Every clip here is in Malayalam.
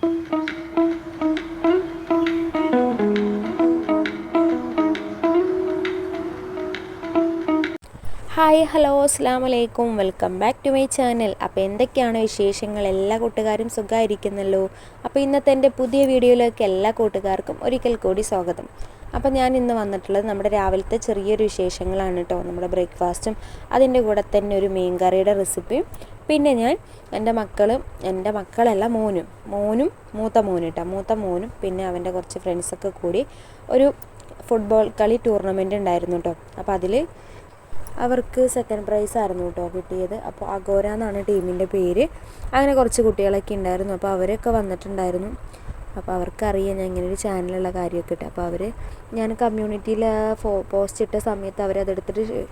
ഹായ് ഹലോ അസ്സാം വലൈക്കും welcome back to my channel അപ്പോൾ എന്തൊക്കെയാണ് വിശേഷങ്ങൾ? എല്ലാ കൂട്ടുകാരും സുഖമായിരിക്കുന്നല്ലോ? അപ്പോൾ ഇന്നത്തെ എന്റെ പുതിയ വീഡിയോയിലേക്ക് എല്ലാ കൂട്ടുകാർക്കും ഒരിക്കൽ കൂടി സ്വാഗതം. അപ്പോൾ ഞാൻ ഇന്ന് വന്നിട്ടുള്ളത് നമ്മുടെ രാവിലത്തെ ചെറിയൊരു വിശേഷങ്ങളാണ് കേട്ടോ. നമ്മുടെ ബ്രേക്ക്ഫാസ്റ്റും അതിന്റെ കൂടെ തന്നെ ഒരു മീൻ കറിയുടെ റെസിപ്പിയും പിന്നെ ഞാൻ എന്റെ മക്കളും എന്റെ മക്കളല്ല മോനും. മോനും മൂത്ത മോനും കേട്ടോ മൂത്ത മോനും പിന്നെ അവന്റെ കുറച്ച് ഫ്രണ്ട്സൊക്കെ കൂടി ഒരു ഫുട്ബോൾ കളി ടൂർണമെന്റ് ഉണ്ടായിരുന്നു കേട്ടോ അപ്പോൾ അതിൽ അവർക്ക് സെക്കൻഡ് പ്രൈസ് ആയിരുന്നു കേട്ടോ കിട്ടിയത്. അപ്പോൾ അഗോര എന്നാണ് ടീമിന്റെ പേര്. അങ്ങനെ കുറച്ച് കുട്ടികളൊക്കെ ഉണ്ടായിരുന്നു. അപ്പോൾ അവരൊക്കെ വന്നിട്ടുണ്ടായിരുന്നു. അപ്പോൾ അവർക്കറിയാം ഞാൻ ഇങ്ങനെ ഒരു ചാനലുള്ള കാര്യമൊക്കെ ഇട്ട് അപ്പോൾ അവർ ഞാൻ കമ്മ്യൂണിറ്റിയിൽ ഫോ പോസ്റ്റ് ഇട്ട സമയത്ത് അവരതെടുത്തിട്ട്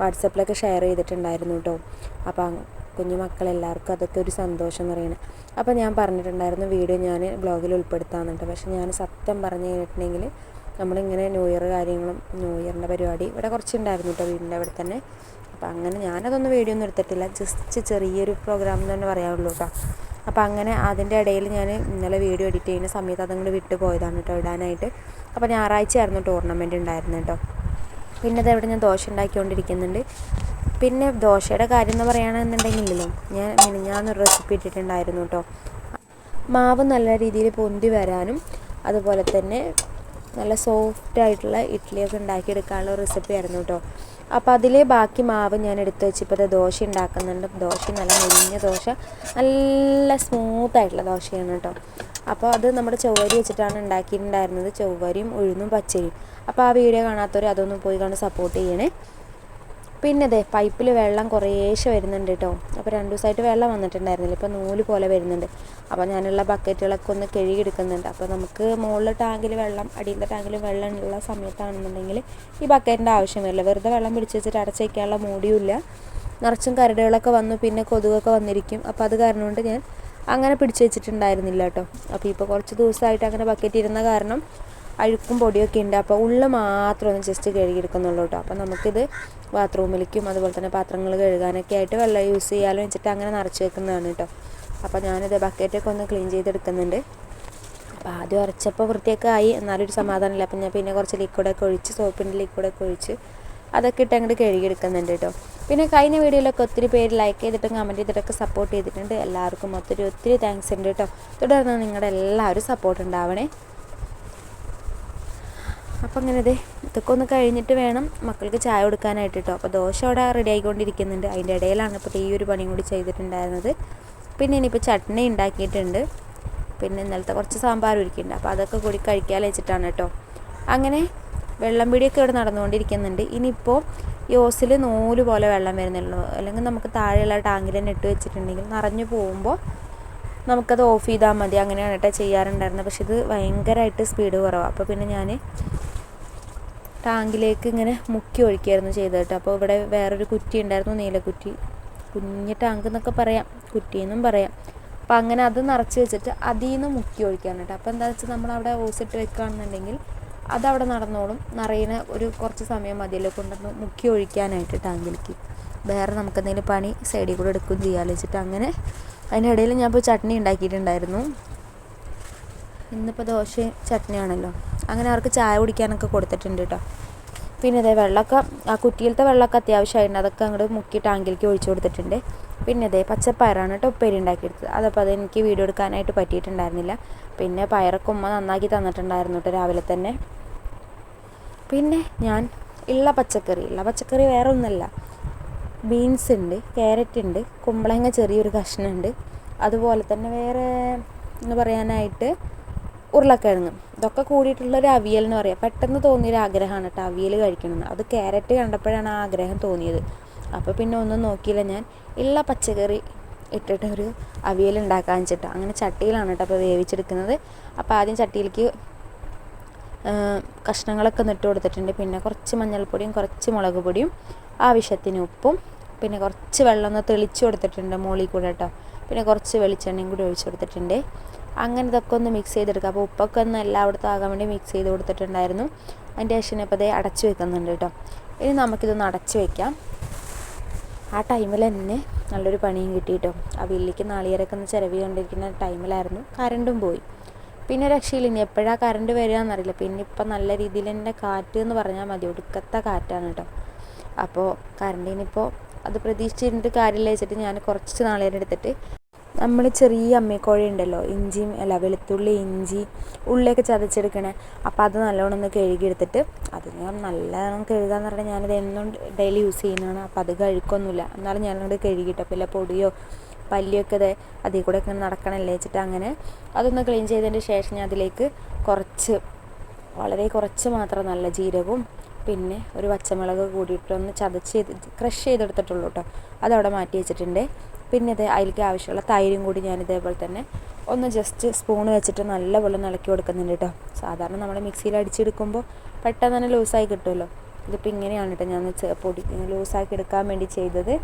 വാട്സപ്പിലൊക്കെ ഷെയർ ചെയ്തിട്ടുണ്ടായിരുന്നു കേട്ടോ അപ്പോൾ കുഞ്ഞു മക്കളെല്ലാവർക്കും അതൊക്കെ ഒരു സന്തോഷം എന്ന് പറയുന്നത് അപ്പോൾ ഞാൻ പറഞ്ഞിട്ടുണ്ടായിരുന്നു വീഡിയോ ഞാൻ ബ്ലോഗിൽ ഉൾപ്പെടുത്താമെന്നുണ്ട് പക്ഷേ ഞാൻ സത്യം പറഞ്ഞു കഴിഞ്ഞിട്ടുണ്ടെങ്കിൽ നമ്മളിങ്ങനെ ന്യൂ ഇയർ കാര്യങ്ങളും ന്യൂ ഇയറിന്റെ പരിപാടി ഇവിടെ കുറച്ചുണ്ടായിരുന്നു കേട്ടോ വീടിന്റെ അവിടെ തന്നെ. അപ്പോൾ അങ്ങനെ ഞാനതൊന്നും വീഡിയോ ഒന്നും എടുത്തിട്ടില്ല. ജസ്റ്റ് ചെറിയൊരു പ്രോഗ്രാം എന്ന് തന്നെ പറയാവുള്ളൂ കേട്ടോ. അപ്പോൾ അങ്ങനെ അതിന്റെ ഇടയിൽ ഞാൻ ഇന്നലെ വീഡിയോ എഡിറ്റ് ചെയ്യുന്ന സമയത്ത് അതങ്ങോട്ട് വിട്ടു പോയതാണ് കേട്ടോ ഇടാനായിട്ട്. അപ്പോൾ ഞായറാഴ്ചയായിരുന്നു ടൂർണമെന്റ് ഉണ്ടായിരുന്നു കേട്ടോ. പിന്നെ അതവിടെ ഞാൻ ദോശ ഉണ്ടാക്കിക്കൊണ്ടിരിക്കുന്നുണ്ട്. പിന്നെ ദോശയുടെ കാര്യം എന്ന് പറയുകയാണെന്നുണ്ടെങ്കിലല്ലോ ഞാൻ മിനിഞ്ഞാന്നൊരു റെസിപ്പി ഇട്ടിട്ടുണ്ടായിരുന്നു കേട്ടോ മാവ് നല്ല രീതിയിൽ പൊന്തി വരാനും അതുപോലെ തന്നെ നല്ല സോഫ്റ്റ് ആയിട്ടുള്ള ഇഡ്ഡലിയൊക്കെ ഉണ്ടാക്കിയെടുക്കാനുള്ള റെസിപ്പി ആയിരുന്നു കേട്ടോ അപ്പോൾ അതിലെ ബാക്കി മാവ് ഞാൻ എടുത്ത് വെച്ച് വെച്ചിപ്പോൾ ദോശ ഉണ്ടാക്കുന്നുണ്ട്. ദോശ നല്ല മെലിഞ്ഞ ദോശ നല്ല സ്മൂത്ത് ആയിട്ടുള്ള ദോശയാണ് കേട്ടോ അപ്പോൾ അത് നമ്മുടെ ചൊവ്വരി വെച്ചിട്ടാണ് ഉണ്ടാക്കിയിട്ടുണ്ടായിരുന്നത്. ചൊവ്വരിയും ഉഴുന്നും പച്ചരിയും. അപ്പോൾ ആ വീഡിയോ കാണാത്തവർ അതൊന്നും പോയി കണ്ട് സപ്പോർട്ട് ചെയ്യണേ. പിന്നെ അതെ പൈപ്പിൽ വെള്ളം കുറേശ്ശെ വരുന്നുണ്ട് കേട്ടോ അപ്പോൾ രണ്ട് ദിവസമായിട്ട് വെള്ളം വന്നിട്ടുണ്ടായിരുന്നില്ല. ഇപ്പോൾ നൂൽ പോലെ വരുന്നുണ്ട്. അപ്പോൾ ഞാനുള്ള ബക്കറ്റുകളൊക്കെ ഒന്ന് കഴുകിയെടുക്കുന്നുണ്ട്. അപ്പോൾ നമുക്ക് മുകളിലെ ടാങ്കിൽ വെള്ളം അടിയിലത്തെ ടാങ്കിൽ വെള്ളം ഉള്ള സമയത്താണെന്നുണ്ടെങ്കിൽ ഈ ബക്കറ്റിന്റെ ആവശ്യം വരില്ല. വെറുതെ വെള്ളം പിടിച്ച് വെച്ചിട്ട് അടച്ചു വയ്ക്കാനുള്ള മൂടിയുമില്ല. നിറച്ചും കരടുകളൊക്കെ വന്നു പിന്നെ കൊതുകൊക്കെ വന്നിരിക്കും. അപ്പോൾ അത് കാരണം കൊണ്ട് ഞാൻ അങ്ങനെ പിടിച്ചു വെച്ചിട്ടുണ്ടായിരുന്നില്ല കേട്ടോ അപ്പോൾ ഇപ്പോൾ കുറച്ച് ദിവസമായിട്ട് അങ്ങനെ ബക്കറ്റ് ഇരുന്ന കാരണം അഴുക്കും പൊടിയൊക്കെ ഉണ്ട്. അപ്പോൾ ഉള്ളു മാത്രം ഒന്ന് ജസ്റ്റ് കഴുകിയെടുക്കുന്നുള്ളൂ കേട്ടോ അപ്പോൾ നമുക്കിത് ബാത്റൂമിലേക്കും അതുപോലെ തന്നെ പാത്രങ്ങൾ കഴുകാനൊക്കെ ആയിട്ട് വെള്ളം യൂസ് ചെയ്യാമെന്ന് വെച്ചിട്ട് അങ്ങനെ നിറച്ച് വെക്കുന്നതാണ് കേട്ടോ അപ്പോൾ ഞാനിത് ബക്കറ്റൊക്കെ ഒന്ന് ക്ലീൻ ചെയ്തെടുക്കുന്നുണ്ട്. അപ്പോൾ ആദ്യം ഉറച്ചപ്പോൾ വൃത്തിയൊക്കെ ആയി. എന്നാലും ഒരു സമാധാനമില്ല. അപ്പം ഞാൻ പിന്നെ കുറച്ച് ലിക്വിഡൊക്കെ ഒഴിച്ച് സോപ്പിന്റെ ലിക്വിഡൊക്കെ ഒഴിച്ച് അതൊക്കെ ഇട്ട് അങ്ങോട്ട് കഴുകിയെടുക്കുന്നുണ്ട് കേട്ടോ പിന്നെ കഴിഞ്ഞ വീഡിയോയിലൊക്കെ ഒത്തിരി പേര് ലൈക്ക് ചെയ്തിട്ടും കമന്റ് ചെയ്തിട്ടൊക്കെ സപ്പോർട്ട് ചെയ്തിട്ടുണ്ട്. എല്ലാവർക്കും ഒത്തിരി ഒത്തിരി താങ്ക്സ് ഉണ്ട് കേട്ടോ തുടർന്ന് നിങ്ങളുടെ എല്ലാവരും സപ്പോർട്ട് ഉണ്ടാവണേ. അപ്പോൾ അങ്ങനെ ഇതേ ഇതൊക്കെ ഒന്ന് കഴിഞ്ഞിട്ട് വേണം മക്കൾക്ക് ചായ കൊടുക്കാനായിട്ട് കേട്ടോ അപ്പോൾ ദോശ അവിടെ റെഡി ആയിക്കൊണ്ടിരിക്കുന്നുണ്ട്. അതിന്റെ ഇടയിലാണ് ഇപ്പോൾ ഈ ഒരു പണിയും കൂടി ചെയ്തിട്ടുണ്ടായിരുന്നത്. പിന്നെ ഇനിയിപ്പോൾ ചട്നി ഉണ്ടാക്കിയിട്ടുണ്ട്. പിന്നെ ഇന്നലത്തെ കുറച്ച് സാമ്പാർ ഒരുക്കിയിട്ടുണ്ട്. അപ്പോൾ അതൊക്കെ കൂടി കഴിക്കാൻ വെച്ചിട്ടാണ് കേട്ടോ അങ്ങനെ വെള്ളം പിടിയൊക്കെ ഇവിടെ നടന്നുകൊണ്ടിരിക്കുന്നുണ്ട്. ഇനിയിപ്പോൾ ഈ ഓസിൽ നൂൽ പോലെ വെള്ളം വരുന്നുള്ളൂ. അല്ലെങ്കിൽ നമുക്ക് താഴെയുള്ള ടാങ്കിൽ തന്നെ ഇട്ട് വെച്ചിട്ടുണ്ടെങ്കിൽ നിറഞ്ഞു പോകുമ്പോൾ നമുക്കത് ഓഫ് ചെയ്താൽ മതി. അങ്ങനെയാണ് കേട്ടോ ചെയ്യാറുണ്ടായിരുന്നത്. പക്ഷെ ഇത് ഭയങ്കരമായിട്ട് സ്പീഡ് കുറവാണ് അപ്പോൾ പിന്നെ ഞാൻ ടാങ്കിലേക്ക് ഇങ്ങനെ മുക്കി ഒഴിക്കുകയായിരുന്നു ചെയ്തത് കേട്ടോ. അപ്പോൾ ഇവിടെ വേറൊരു കുറ്റി ഉണ്ടായിരുന്നു നീലക്കുറ്റി. കുഞ്ഞ് ടാങ്ക് എന്നൊക്കെ പറയാം. കുറ്റിയെന്നും പറയാം. അപ്പോൾ അങ്ങനെ അത് നിറച്ച് വെച്ചിട്ട് അതിൽ നിന്ന് മുക്കി ഒഴിക്കാൻ കേട്ടോ. അപ്പോൾ എന്താ വെച്ചാൽ നമ്മളവിടെ ഓസിട്ട് വെക്കുകയാണെന്നുണ്ടെങ്കിൽ അതവിടെ നടന്നോളും. നിറയുന്ന ഒരു കുറച്ച് സമയം മതിയല്ലോ കൊണ്ടുവന്ന് മുക്കി ഒഴിക്കാനായിട്ട് ടാങ്കിലേക്ക്. വേറെ നമുക്കെന്തെങ്കിലും പണി സൈഡിൽ കൂടെ എടുക്കുകയും ചെയ്യാമെന്ന് വെച്ചിട്ട് അങ്ങനെ അതിന്റെ ഇടയിൽ ഞാൻ ഇപ്പോൾ ചട്നി ഉണ്ടാക്കിയിട്ടുണ്ടായിരുന്നു. ഇന്നിപ്പോൾ ദോശ ചട്നിയാണല്ലോ. അങ്ങനെ അവർക്ക് ചായ കുടിക്കാനൊക്കെ കൊടുത്തിട്ടുണ്ട് കേട്ടോ. പിന്നെ അതേ വെള്ളമൊക്കെ ആ കുറ്റിയിലത്തെ വെള്ളമൊക്കെ അത്യാവശ്യമായിട്ടുണ്ട് അതൊക്കെ അങ്ങോട്ട് മുക്കി ടാങ്കിലേക്ക് ഒഴിച്ചു കൊടുത്തിട്ടുണ്ട്. പിന്നെ അതേ പച്ചപ്പയറാണ് കേട്ടോ ഉപ്പേരി ഉണ്ടാക്കിയെടുത്തത്. അതപ്പോൾ അത് എനിക്ക് വീഡിയോ എടുക്കാനായിട്ട് പറ്റിയിട്ടുണ്ടായിരുന്നില്ല. പിന്നെ പയറൊക്കെ ഉമ്മ നന്നാക്കി തന്നിട്ടുണ്ടായിരുന്നു കേട്ടോ രാവിലെ തന്നെ. പിന്നെ ഞാൻ ഉള്ള പച്ചക്കറി ഉള്ള പച്ചക്കറി വേറെ ഒന്നല്ല ബീൻസ് ഉണ്ട് ക്യാരറ്റ് ഉണ്ട് കുമ്പളങ്ങ ചെറിയൊരു കഷ്ണമുണ്ട്. അതുപോലെ തന്നെ വേറെ എന്ന് പറയാനായിട്ട് ഉരുളക്കിഴങ്ങ്. ഇതൊക്കെ കൂടിയിട്ടുള്ളൊരു അവിയൽ എന്ന് പറയാം. പെട്ടെന്ന് തോന്നിയൊരു ആഗ്രഹമാണ് കേട്ടോ അവിയൽ കഴിക്കണമെന്ന്. അത് ക്യാരറ്റ് കണ്ടപ്പോഴാണ് ആ ആഗ്രഹം തോന്നിയത്. അപ്പോൾ പിന്നെ ഒന്നും നോക്കിയില്ല ഞാൻ. എല്ലാ പച്ചക്കറി ഇട്ടിട്ട് ഒരു അവിയൽ ഉണ്ടാക്കാൻ വെച്ചിട്ട്. അങ്ങനെ ചട്ടിയിലാണ് കേട്ടോ അപ്പോൾ വേവിച്ചെടുക്കുന്നത്. അപ്പോൾ ആദ്യം ചട്ടിയിലേക്ക് കഷ്ണങ്ങളൊക്കെ നിട്ട് കൊടുത്തിട്ടുണ്ട്. പിന്നെ കുറച്ച് മഞ്ഞൾപ്പൊടിയും കുറച്ച് മുളക് പൊടിയും ആവശ്യത്തിന് ഉപ്പും പിന്നെ കുറച്ച് വെള്ളം ഒന്ന് തെളിച്ച് കൊടുത്തിട്ടുണ്ട് മുകളിൽ കൂടെ കേട്ടോ പിന്നെ കുറച്ച് വെളിച്ചെണ്ണയും കൂടി ഒഴിച്ച് കൊടുത്തിട്ടുണ്ട്. അങ്ങനെ ഇതൊക്കെ ഒന്ന് മിക്സ് ചെയ്തെടുക്കുക അപ്പോൾ ഉപ്പൊക്കെ ഒന്ന് എല്ലായിടത്തും ആകാൻ വേണ്ടി മിക്സ് ചെയ്ത് കൊടുത്തിട്ടുണ്ടായിരുന്നു. അതിന്റെ ശേഷം ഇപ്പോൾ അതേ അടച്ച് വെക്കുന്നുണ്ട് കേട്ടോ ഇനി നമുക്കിതൊന്ന് അടച്ചു വെക്കാം. ആ ടൈമിൽ തന്നെ നല്ലൊരു പണിയും കിട്ടിയിട്ടോ വില്ലിക്ക് നാളികരൊക്കെ ഒന്ന് ചിരവി ടൈമിലായിരുന്നു കറണ്ടും പോയി. പിന്നെ രക്ഷയില്ല. ഇനി എപ്പോഴാണ് കറണ്ട് വരിക എന്നറിയില്ല. പിന്നെ ഇപ്പം നല്ല രീതിയിൽ തന്നെ കാറ്റ് എന്ന് പറഞ്ഞാൽ മതി. ഒടുക്കത്തെ കാറ്റാണ് കേട്ടോ അപ്പോൾ കറണ്ടിനിപ്പോൾ അത് പ്രതീക്ഷിച്ചിരുന്നിട്ട് കാര്യമില്ല വെച്ചിട്ട് ഞാൻ കുറച്ച് നാളേരം എടുത്തിട്ട് നമ്മൾ ചെറിയ അമ്മിക്കോഴ ഉണ്ടല്ലോ ഇഞ്ചിയും അല്ല വെളുത്തുള്ളി ഇഞ്ചി ഉള്ളിയൊക്കെ ചതച്ചെടുക്കണേ. അപ്പോൾ അത് നല്ലോണം ഒന്ന് കഴുകിയെടുത്തിട്ട് അത് ഞാൻ നല്ലോണം കഴുകാന്ന് പറഞ്ഞാൽ ഞാനത് എന്നും ഡെയിലി യൂസ് ചെയ്യുന്നതാണ്. അപ്പോൾ അത് കഴുക്കൊന്നുമില്ല. എന്നാലും ഞാനത് കഴുകിയിട്ടോ പിന്നെ പൊടിയോ പല്ലിയൊക്കെ അത് അതിൽ കൂടെ ഇങ്ങനെ നടക്കണമല്ലേ വെച്ചിട്ട് അങ്ങനെ അതൊന്ന് ക്ലീൻ ചെയ്തതിന്റെ ശേഷം ഞാൻ അതിലേക്ക് കുറച്ച് വളരെ കുറച്ച് മാത്രം നല്ല ജീരകവും പിന്നെ ഒരു പച്ചമുളക് കൂടിയിട്ടൊന്ന് ചതച്ച് ചെയ്ത് ക്രഷ് ചെയ്തെടുത്തിട്ടുള്ളൂ കേട്ടോ അതവിടെ മാറ്റി വെച്ചിട്ടുണ്ട്. പിന്നെ ഇത് അതിലേക്ക് ആവശ്യമുള്ള തൈരും കൂടി ഞാൻ ഇതേപോലെ തന്നെ ഒന്ന് ജസ്റ്റ് സ്പൂൺ വെച്ചിട്ട് നല്ലപോലെ ഇളക്കി കൊടുക്കുന്നുണ്ട് കേട്ടോ സാധാരണ നമ്മൾ മിക്സിയിൽ അടിച്ചെടുക്കുമ്പോൾ പെട്ടെന്ന് തന്നെ ലൂസായി കിട്ടുമല്ലോ ഇതിപ്പോൾ ഇങ്ങനെയാണ് കേട്ടോ ഞാൻ പൊടി ലൂസാക്കി എടുക്കാൻ വേണ്ടി ചെയ്തത്.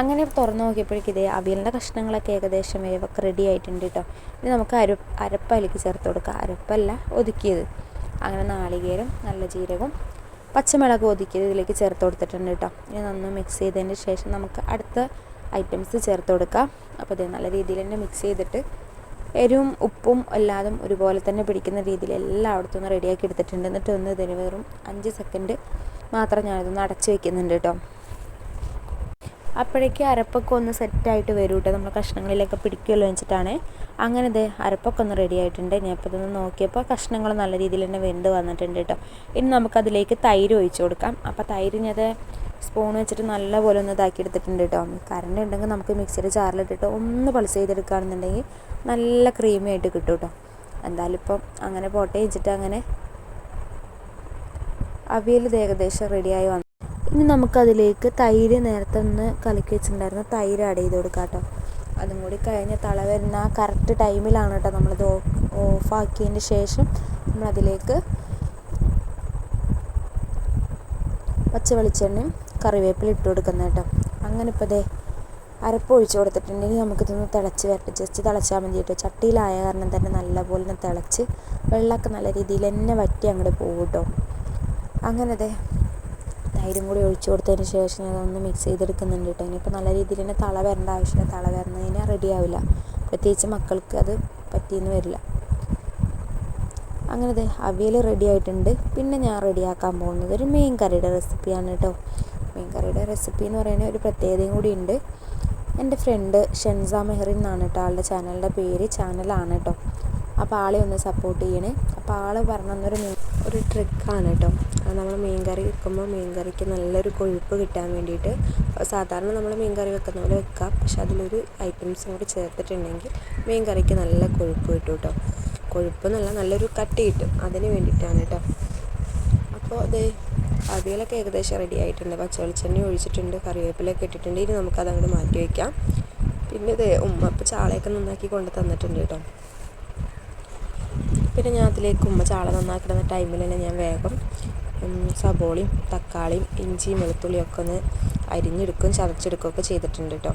അങ്ങനെ തുറന്നു നോക്കിയപ്പോഴേക്കും ഇതേ അവിയലിന്റെ കഷ്ണങ്ങളൊക്കെ ഏകദേശം വേവൊക്കെ റെഡി ആയിട്ടുണ്ട് കേട്ടോ ഇനി നമുക്ക് അര അരപ്പ ചേർത്ത് കൊടുക്കാം. അരപ്പല്ല ഒതുക്കിയത്. അങ്ങനെ നാളികേരം നല്ല ജീരകം പച്ചമുളക് ഒതുക്കിയത് ഇതിലേക്ക് ചേർത്ത് കൊടുത്തിട്ടുണ്ട് കേട്ടോ. ഇനി നന്ന് മിക്സ് ചെയ്തതിന് ശേഷം നമുക്ക് അടുത്ത ഐറ്റംസ് ചേർത്ത് കൊടുക്കാം. അപ്പോൾ ഇത് നല്ല രീതിയിൽ തന്നെ മിക്സ് ചെയ്തിട്ട് എരിവും ഉപ്പും എല്ലാതും ഒരുപോലെ തന്നെ പിടിക്കുന്ന രീതിയിൽ എല്ലായിടത്തും ഒന്ന് റെഡിയാക്കി എടുത്തിട്ടുണ്ട്. എന്നിട്ട് ഒന്ന് ഇതിന് വെറും അഞ്ച് സെക്കൻഡ് മാത്രം ഞാനിതൊന്ന് അടച്ച് വെക്കുന്നുണ്ട് കേട്ടോ. അപ്പോഴേക്കും അരപ്പൊക്കെ ഒന്ന് സെറ്റായിട്ട് വരും കേട്ടോ നമ്മൾ കഷ്ണങ്ങളിലൊക്കെ പിടിക്കുമല്ലോ വെച്ചിട്ടാണ്. അങ്ങനെ ഇത് അരപ്പൊക്കെ ഒന്ന് റെഡി ആയിട്ടുണ്ട്. ഞാൻ ഇപ്പോൾ ഇതൊന്ന് നോക്കിയപ്പോൾ കഷ്ണങ്ങൾ നല്ല രീതിയിൽ തന്നെ വെന്ത് വന്നിട്ടുണ്ട് കേട്ടോ ഇനി നമുക്കതിലേക്ക് തൈര് ഒഴിച്ചു കൊടുക്കാം. അപ്പോൾ തൈര് ഞാനത് സ്പൂൺ വെച്ചിട്ട് നല്ലപോലെ ഒന്ന് ഇതാക്കി എടുത്തിട്ടുണ്ട് കേട്ടോ കറണ്ട് ഉണ്ടെങ്കിൽ നമുക്ക് മിക്സിയുടെ ചാറിലിട്ടിട്ട് ഒന്ന് പൾസ് ചെയ്തെടുക്കുകയാണെന്നുണ്ടെങ്കിൽ നല്ല ക്രീമി ആയിട്ട് കിട്ടും കേട്ടോ എന്തായാലും ഇപ്പം അങ്ങനെ പോട്ടെ വെച്ചിട്ട് അങ്ങനെ അവിയൽ ഏകദേശം റെഡിയായി വന്നു. ഇനി നമുക്കതിലേക്ക് തൈര് നേരത്തെ ഒന്ന് കലക്കി വെച്ചിട്ടുണ്ടായിരുന്നു. തൈര് ആഡ് ചെയ്ത് കൊടുക്കാം കേട്ടോ. അതും കൂടി കഴിഞ്ഞ് തള വരുന്ന ആ കറക്റ്റ് ടൈമിലാണ് കേട്ടോ നമ്മളിത് ഓഫാക്കിയതിന് ശേഷം നമ്മളതിലേക്ക് പച്ച വെളിച്ചെണ്ണയും കറിവേപ്പില ഇട്ട് കൊടുക്കുന്നത് കേട്ടോ. അങ്ങനെ ഇപ്പോൾ ദേ അരപ്പ് ഒഴിച്ച് കൊടുത്തിട്ടുണ്ടെങ്കിൽ നമുക്കിതൊന്ന് തിളച്ച് വരട്ടെ. ജസ്റ്റ് തിളച്ചാൽ മതി കേട്ടോ. ചട്ടിയിലായ കാരണം തന്നെ നല്ലപോലെ തന്നെ തിളച്ച് വെള്ളമൊക്കെ നല്ല രീതിയിൽ തന്നെ വറ്റി അങ്ങോട്ട് പോകും കേട്ടോ. അങ്ങനെ തൈരും കൂടി ഒഴിച്ചു കൊടുത്തതിന് ശേഷം ഞാൻ അതൊന്ന് മിക്സ് ചെയ്തെടുക്കുന്നുണ്ട് കേട്ടോ. ഇനിയിപ്പോൾ നല്ല രീതിയിൽ തന്നെ തള വരേണ്ട ആവശ്യമില്ല. തള വരുന്നതിന് റെഡി ആവില്ല. പ്രത്യേകിച്ച് മക്കൾക്ക് അത് പറ്റിയെന്ന് വരില്ല. അങ്ങനെ അവിയൽ റെഡി ആയിട്ടുണ്ട്. പിന്നെ ഞാൻ റെഡിയാക്കാൻ പോകുന്നത് ഒരു മീൻ കറിയുടെ റെസിപ്പിയാണ് കേട്ടോ. മീൻ കറിയുടെ റെസിപ്പി എന്ന് പറയുന്നത് ഒരു പ്രത്യേകതയും കൂടി ഉണ്ട്. എന്റെ ഫ്രണ്ട് ഷെൻസ മെഹറിൻ എന്നാണ് കേട്ടോ ആളുടെ ചാനലിന്റെ പേര് ചാനലാണ് കേട്ടോ. അപ്പോൾ ആളെ ഒന്ന് സപ്പോർട്ട് ചെയ്യണേ. അപ്പോൾ ആൾ പറഞ്ഞൊരു ഒരു ട്രിക്കാണ് കേട്ടോ നമ്മൾ മീൻ കറി വെക്കുമ്പോൾ മീൻ കറിക്ക് നല്ലൊരു കൊഴുപ്പ് കിട്ടാൻ വേണ്ടിയിട്ട് സാധാരണ നമ്മൾ മീൻ കറി വെക്കുന്ന പോലെ വെക്കാം. പക്ഷെ അതിലൊരു ഐറ്റംസും കൂടി ചേർത്തിട്ടുണ്ടെങ്കിൽ മീൻ കറിക്ക് നല്ല കൊഴുപ്പ് കിട്ടും കേട്ടോ കൊഴുപ്പ് എന്നല്ല നല്ലൊരു കട്ടി കിട്ടും. അതിന് വേണ്ടിയിട്ടാണ് കേട്ടോ അപ്പോൾ അത് അവിയലൊക്കെ ഏകദേശം റെഡി ആയിട്ടുണ്ട്. പച്ച വെളിച്ചെണ്ണ ഒഴിച്ചിട്ടുണ്ട് കറിവേപ്പിലൊക്കെ ഇട്ടിട്ടുണ്ട്. ഇനി നമുക്കതങ്ങോട്ട് മാറ്റി വയ്ക്കാം പിന്നെ ഇത് ഉമ്മ അപ്പോൾ ചാളയൊക്കെ നന്നാക്കി കൊണ്ട് തന്നിട്ടുണ്ട് കേട്ടോ പിന്നെ ഞാൻ അതിലേക്ക് ഉമ്മ ചാള നന്നാക്കിടുന്ന ടൈമിൽ തന്നെ ഞാൻ വേഗം സബോളയും തക്കാളിയും ഇഞ്ചിയും വെളുത്തുള്ളിയും ഒക്കെ ഒന്ന് അരിഞ്ഞെടുക്കും ചതച്ചെടുക്കുകയൊക്കെ ചെയ്തിട്ടുണ്ട് കേട്ടോ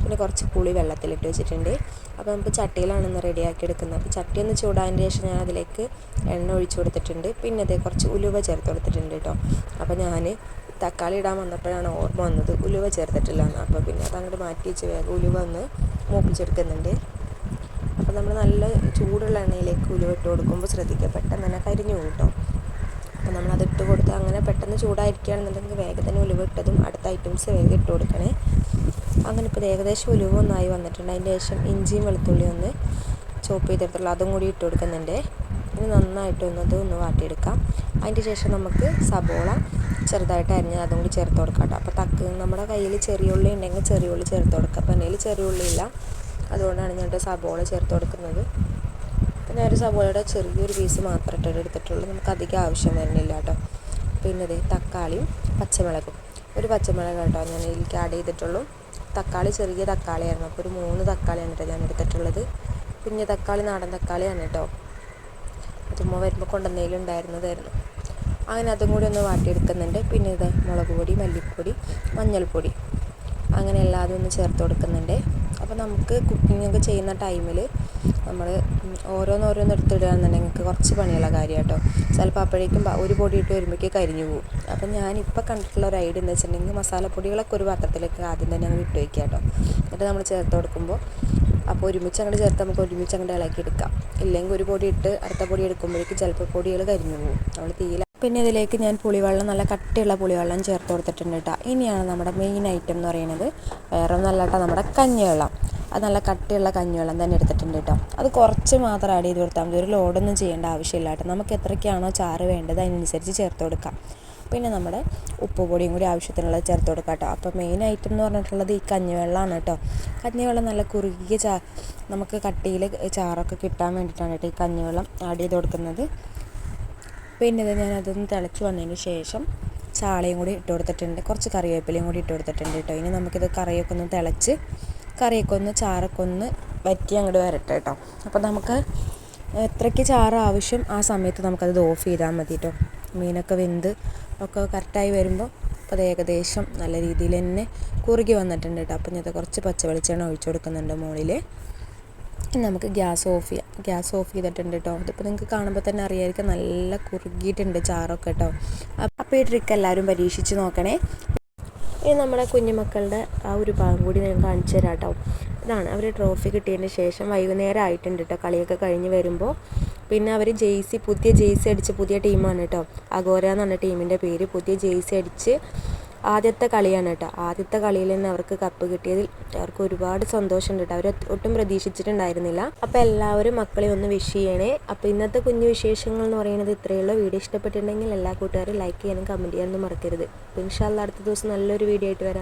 പിന്നെ കുറച്ച് പുളി വെള്ളത്തിലിട്ട് വെച്ചിട്ടുണ്ട്. അപ്പോൾ നമുക്ക് ചട്ടിയിലാണ് ഇന്ന് റെഡിയാക്കി എടുക്കുന്നത്. അപ്പോൾ ചട്ടി ഒന്ന് ചൂടായതിന് ശേഷം ഞാൻ അതിലേക്ക് എണ്ണ ഒഴിച്ചു കൊടുത്തിട്ടുണ്ട്. പിന്നെ അതേ കുറച്ച് ഉലുവ ചേർത്ത് കൊടുത്തിട്ടുണ്ട് കേട്ടോ അപ്പോൾ ഞാൻ തക്കാളി ഇടാൻ വന്നപ്പോഴാണ് ഓർമ്മ വന്നത് ഉലുവ ചേർത്തിട്ടില്ല അപ്പോൾ പിന്നെ അത് അങ്ങോട്ട് മാറ്റി വെച്ച് വേഗം ഉലുവ ഒന്ന് മൂപ്പിച്ചെടുക്കുന്നുണ്ട്. അപ്പോൾ നമ്മൾ നല്ല ചൂടുള്ള എണ്ണയിലേക്ക് ഉലുവിട്ട് കൊടുക്കുമ്പോൾ ശ്രദ്ധിക്കുക. പെട്ടെന്ന് തന്നെ കരിഞ്ഞു കൂട്ടോ അപ്പോൾ നമ്മൾ അത് ഇട്ട് കൊടുത്ത് അങ്ങനെ പെട്ടെന്ന് ചൂടായിരിക്കുകയാണെന്നുണ്ടെങ്കിൽ വേഗം തന്നെ ഉലുവ ഇട്ടതും അടുത്ത ഐറ്റംസ് വേഗം ഇട്ട് കൊടുക്കണേ. അങ്ങനെ ഇപ്പോൾ ഏകദേശം ഉലുവ ഒന്നായി വന്നിട്ടുണ്ട്. അതിന്റെ ശേഷം ഇഞ്ചിയും വെളുത്തുള്ളി ഒന്ന് ചോപ്പ് ചെയ്തെടുത്തുള്ള അതും കൂടി ഇട്ട് കൊടുക്കുന്നുണ്ട്. ഇനി നന്നായിട്ട് ഒന്നത് ഒന്ന് വാട്ടിയെടുക്കാം. അതിന്റെ ശേഷം നമുക്ക് സബോള ചെറുതായിട്ട് അരിഞ്ഞ് അതും കൂടി ചേർത്ത് കൊടുക്കാം കേട്ടോ അപ്പോൾ തക്ക് നമ്മുടെ കയ്യിൽ ചെറിയ ഉള്ളി ഉണ്ടെങ്കിൽ ചെറിയ ഉള്ളി ചേർത്ത് കൊടുക്കാം. അപ്പോൾ എന്റെ ചെറിയ ഉള്ളി ഇല്ല. അതുകൊണ്ടാണ് ഞാൻ സബോള ചേർത്ത് കൊടുക്കുന്നത്. പിന്നെ ഒരു സബോളയുടെ ചെറിയൊരു പീസ് മാത്രമേ എടുത്തിട്ടുള്ളൂ. നമുക്ക് അധികം ആവശ്യം വരുന്നില്ല കേട്ടോ. പിന്നെ ഇതേ തക്കാളിയും പച്ചമുളകും. ഒരു പച്ചമുളക് കേട്ടോ ഞാൻ ഇതിലേക്ക് ആഡ് ചെയ്തിട്ടുള്ളൂ. തക്കാളി ചെറിയ തക്കാളിയായിരുന്നു. അപ്പോൾ ഒരു മൂന്ന് തക്കാളിയാണ് കേട്ടോ ഞാൻ എടുത്തിട്ടുള്ളത്. കുഞ്ഞ് തക്കാളി നാടൻ തക്കാളിയാണ് കേട്ടോ. അതുമ്മ വരുമ്പോൾ ഉണ്ടായിരുന്നതായിരുന്നു. അങ്ങനെ അതും കൂടി ഒന്ന് വാട്ടിയെടുക്കുന്നുണ്ട്. പിന്നെ ഇത് മുളക് പൊടി മല്ലിപ്പൊടി മഞ്ഞൾപ്പൊടി. അങ്ങനെ എല്ലാതും ഒന്ന് ചേർത്ത് കൊടുക്കുന്നുണ്ട്. അപ്പോൾ നമുക്ക് കുക്കിംഗ് ഒക്കെ ചെയ്യുന്ന ടൈമിൽ നമ്മൾ ഓരോന്നോരോന്ന് എടുത്തിടുകയാണെന്നുണ്ടെങ്കിൽ കുറച്ച് പണിയുള്ള കാര്യം കേട്ടോ ചിലപ്പോൾ അപ്പോഴേക്കും ഒരു പൊടി ഇട്ട് വരുമ്പോഴേക്ക് കരിഞ്ഞു പോകും. അപ്പം ഞാനിപ്പോൾ കണ്ടിട്ടുള്ള ഒരു ഐഡിയ എന്ന് വെച്ചിട്ടുണ്ടെങ്കിൽ മസാലപ്പൊടികളൊക്കെ ഒരു പാത്രത്തിലേക്ക് ആദ്യം തന്നെ അങ്ങ് ഇട്ട് വയ്ക്കുക കേട്ടോ എന്നിട്ട് നമ്മൾ ചേർത്ത് കൊടുക്കുമ്പോൾ അപ്പോൾ ഒരുമിച്ച് അങ്ങോട്ട് ചേർത്ത് നമുക്ക് ഒരുമിച്ച് അങ്ങോട്ട് ഇളക്കി എടുക്കാം. ഇല്ലെങ്കിൽ ഒരു പൊടി ഇട്ട് അടുത്ത പൊടി എടുക്കുമ്പോഴേക്കും ചിലപ്പോൾ പൊടികൾ കരിഞ്ഞു പോകും. നമ്മൾ തീയില പിന്നെ ഇതിലേക്ക് ഞാൻ പുളിവെള്ളം നല്ല കട്ടിയുള്ള പുളിവെള്ളം ചേർത്ത് കൊടുത്തിട്ടുണ്ട് കേട്ടോ ഇനിയാണ് നമ്മുടെ മെയിൻ ഐറ്റം എന്ന് പറയുന്നത് വേറെ ഒന്നല്ല കേട്ടോ നമ്മുടെ കഞ്ഞിവെള്ളം. അത് നല്ല കട്ടിയുള്ള കഞ്ഞിവെള്ളം തന്നെ എടുത്തിട്ടുണ്ട് കേട്ടോ അത് കുറച്ച് മാത്രം ആഡ് ചെയ്ത് കൊടുത്താൽ മതി. ഒരു ലോഡൊന്നും ചെയ്യേണ്ട ആവശ്യമില്ല കേട്ടോ നമുക്ക് എത്രയ്ക്കാണോ ചാറ് വേണ്ടത് അതിനനുസരിച്ച് ചേർത്ത് കൊടുക്കാം. പിന്നെ നമ്മുടെ ഉപ്പ് പൊടിയും കൂടി ആവശ്യത്തിനുള്ളത് ചേർത്ത് കൊടുക്കാം കേട്ടോ അപ്പോൾ മെയിൻ ഐറ്റം എന്ന് പറഞ്ഞിട്ടുള്ളത് ഈ കഞ്ഞിവെള്ളമാണ് കേട്ടോ കഞ്ഞിവെള്ളം നല്ല കുറുകിയ ചാ നമുക്ക് കട്ടിയിൽ ചാറൊക്കെ കിട്ടാൻ വേണ്ടിയിട്ടാണ് കേട്ടോ ഈ കഞ്ഞിവെള്ളം ആഡ് ചെയ്ത് കൊടുക്കുന്നത്. പിന്നെ ഇത് ഞാൻ അതൊന്ന് തിളച്ച് വന്നതിന് ശേഷം ചാളയും കൂടി ഇട്ട് കൊടുത്തിട്ടുണ്ട്. കുറച്ച് കറിവേപ്പിലയും കൂടി ഇട്ട് കൊടുത്തിട്ടുണ്ട് കേട്ടോ. ഇനി നമുക്കിത് കറിയൊക്കെ ഒന്ന് തിളച്ച് കറിയൊക്കെ ഒന്ന് ചാറൊക്കെ ഒന്ന് വറ്റി അങ്ങോട്ട് വരട്ടെ കേട്ടോ. അപ്പോൾ നമുക്ക് എത്രയ്ക്ക് ചാറ് ആവശ്യം ആ സമയത്ത് നമുക്കത് ഓഫ് ചെയ്താൽ മതി കേട്ടോ. മീനൊക്കെ വെന്ത് ഒക്കെ കറക്റ്റായി വരുമ്പോൾ അപ്പോൾ അത് ഏകദേശം നല്ല രീതിയിൽ തന്നെ കുറുകി വന്നിട്ടുണ്ട് കേട്ടോ. അപ്പം ഞാൻ കുറച്ച് പച്ചവെളിച്ചെണ്ണ ഒഴിച്ചു കൊടുക്കുന്നുണ്ട് മുകളിൽ നമുക്ക് ഗ്യാസ് ഓഫ് ചെയ്യാം. ഗ്യാസ് ഓഫ് ചെയ്തിട്ടുണ്ട് കേട്ടോ ഇതിപ്പോൾ നിങ്ങൾക്ക് കാണുമ്പോൾ തന്നെ അറിയായിരിക്കും. നല്ല കുറുകിയിട്ടുണ്ട് ചാറൊക്കെ കേട്ടോ അപ്പോൾ ഈ ട്രിക്ക് എല്ലാവരും പരീക്ഷിച്ച് നോക്കണേ. ഇനി നമ്മുടെ കുഞ്ഞുമക്കളുടെ ആ ഒരു ഭാഗം കൂടി ഞാൻ കാണിച്ചു തരാം കേട്ടോ ഇതാണ്. അവർ ട്രോഫി കിട്ടിയതിന് ശേഷം വൈകുന്നേരം ആയിട്ടുണ്ട് കേട്ടോ കളിയൊക്കെ കഴിഞ്ഞ് വരുമ്പോൾ പിന്നെ അവർ ജെയ്സി പുതിയ ജെയ്സി അടിച്ച് പുതിയ ടീമാണ് കേട്ടോ അഗോര എന്നാണ് ടീമിന്റെ പേര് പുതിയ ജെയ്സി അടിച്ച് ആദ്യത്തെ കളിയാണ് കേട്ടോ. ആദ്യത്തെ കളിയിൽ നിന്ന് അവർക്ക് കപ്പ് കിട്ടിയതിൽ അവർക്ക് ഒരുപാട് സന്തോഷമുണ്ട് കേട്ടോ. അവർ ഒട്ടും പ്രതീക്ഷിച്ചിട്ടുണ്ടായിരുന്നില്ല. അപ്പോൾ എല്ലാവരും മക്കളെ ഒന്ന് വിഷ് ചെയ്യണേ. അപ്പോൾ ഇന്നത്തെ കുഞ്ഞു വിശേഷങ്ങൾ എന്ന് പറയുന്നത് ഇത്രയുള്ള വീഡിയോ ഇഷ്ടപ്പെട്ടിട്ടുണ്ടെങ്കിൽ എല്ലാ കൂട്ടുകാരും ലൈക്ക് ചെയ്യാനും കമന്റ് ചെയ്യാനും മറക്കരുത്. ഇൻഷാല്ല അടുത്ത ദിവസം നല്ലൊരു വീഡിയോ ആയിട്ട് വരാം.